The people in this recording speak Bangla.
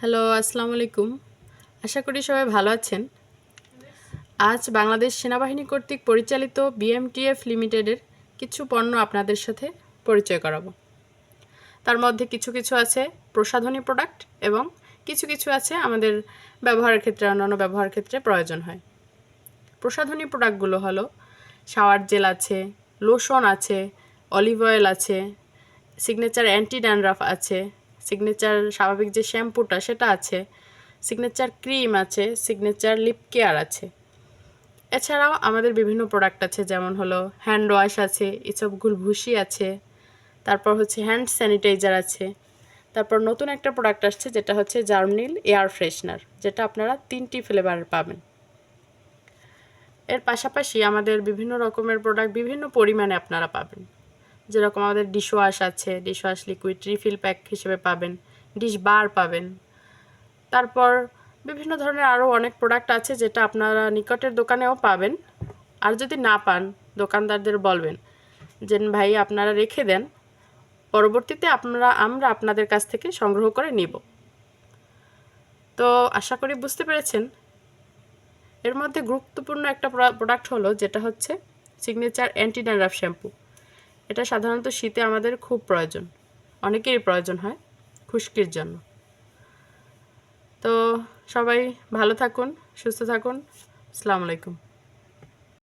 হ্যালো, আসসালামু আলাইকুম। আশা করি সবাই ভালো আছেন। আজ বাংলাদেশ সেনাবাহিনী কর্তৃক পরিচালিত বিএমটিএফ লিমিটেডের কিছু পণ্য আপনাদের সাথে পরিচয় করাবো। তার মধ্যে কিছু কিছু আছে প্রসাধনী প্রোডাক্ট এবং কিছু কিছু আছে আমাদের ব্যবহারের ক্ষেত্রে, অন্যান্য ব্যবহার ক্ষেত্রে প্রয়োজন হয়। প্রসাধনী প্রোডাক্টগুলো হলো শাওয়ার জেল আছে, লোশন আছে, অলিভ অয়েল আছে, সিগনেচার অ্যান্টি ড্যান্ড্রাফ আছে সিগনেচার স্বাভাবিক যে শ্যাম্পুটা সেটা আছে। সিগনেচার ক্রিম আছে সিগনেচার লিপ কেয়ার আছে। এছাড়াও আমাদের বিভিন্ন প্রোডাক্ট আছে, যেমন হলো হ্যান্ড ওয়াশ আছে ইসবগুল ভুসি আছে, তারপর হচ্ছে হ্যান্ড স্যানিটাইজার আছে। তারপর নতুন একটা প্রোডাক্ট আসছে, যেটা হচ্ছে জার্মনিল এয়ার ফ্রেশনার যেটা আপনারা তিনটি ফ্লেভারের পাবেন। এর পাশাপাশি আমাদের বিভিন্ন রকমের প্রোডাক্ট বিভিন্ন পরিমাণে আপনারা পাবেন। যেরকম আমাদের ডিশ ওয়াশ আছে dish wash liquid refill pack হিসেবে পাবেন ডিশ বার পাবেন। তারপর বিভিন্ন ধরনের আরও অনেক প্রোডাক্ট আছে যেটা আপনারা নিকটের দোকানেও পাবেন। আর যদি না পান, দোকানদারদের বলবেন যে, ভাই, আপনারা রেখে দেন। পরবর্তীতে আপনারা, আমরা আপনাদের কাছ থেকে সংগ্রহ করে নিব। তো আশা করি বুঝতে পেরেছেন। এর মধ্যে গুরুত্বপূর্ণ একটা প্রোডাক্ট হলো যেটা হচ্ছে সিগনেচার অ্যান্টি শ্যাম্পু এটা সাধারণত শীতে আমাদের খুব প্রয়োজন। অনেকেরই প্রয়োজন হয় খুশকির জন্য। তো সবাই ভালো থাকুন, সুস্থ থাকুন। আসসালামু আলাইকুম।